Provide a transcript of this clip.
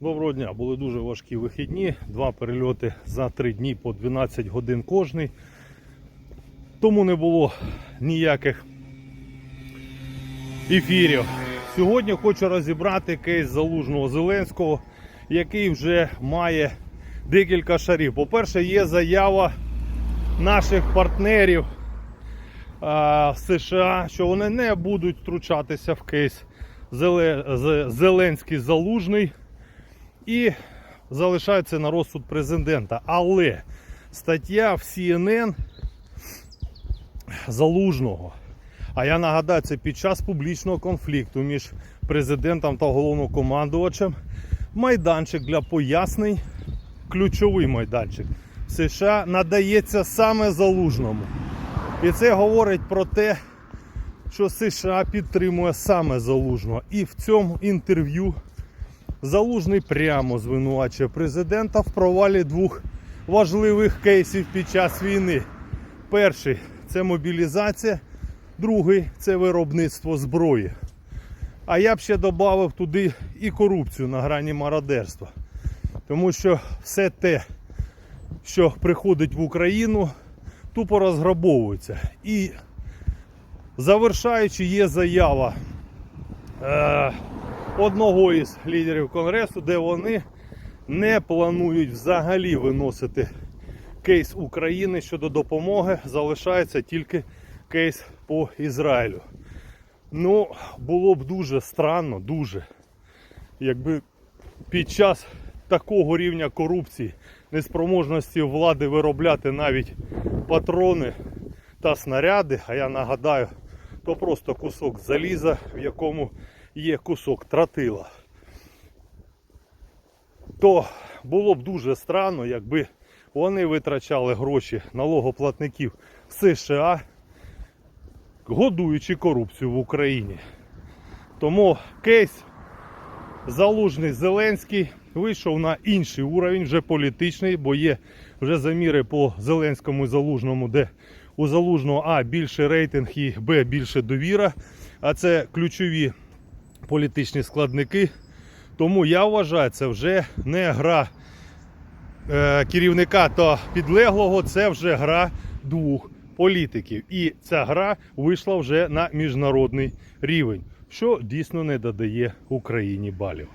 Доброго дня. Були дуже важкі вихідні. Два перельоти за три дні по 12 годин кожний. Тому не було ніяких ефірів. Сьогодні хочу розібрати кейс залужного Зеленського, який вже має декілька шарів. По-перше, є заява наших партнерів а, США, що вони не будуть втручатися в кейс Зеле- Зеленський залужний і залишається на розсуд президента. Але стаття в CNN залужного. А я нагадаю, це під час публічного конфлікту між президентом та головнокомандувачем. Майданчик для пояснень, ключовий майданчик в США надається саме залужному. І це говорить про те, що США підтримує саме залужного. І в цьому інтерв'ю Залужний прямо звинувачує президента в провалі двох важливих кейсів під час війни. Перший це мобілізація, другий це виробництво зброї. А я б ще додав туди і корупцію на грані мародерства. Тому що все те, що приходить в Україну, тупо розграбовується. І завершаючи, є заява е, одного із лідерів Конгресу, де вони не планують взагалі виносити кейс України щодо допомоги. Залишається тільки кейс по Ізраїлю. Ну, було б дуже странно, дуже, якби під час такого рівня корупції, неспроможності влади виробляти навіть патрони та снаряди, а я нагадаю, то просто кусок заліза, в якому є кусок тротила. То було б дуже странно, якби вони витрачали гроші налогоплатників США, годуючи корупцію в Україні. Тому кейс Залужний Зеленський вийшов на інший уровень, вже політичний, бо є вже заміри по Зеленському і Залужному, де у Залужного А більше рейтинг і Б більше довіра. А це ключові політичні складники. Тому я вважаю, це вже не гра е, керівника та підлеглого, це вже гра двох політиків. І ця гра вийшла вже на міжнародний рівень, що дійсно не додає Україні балів.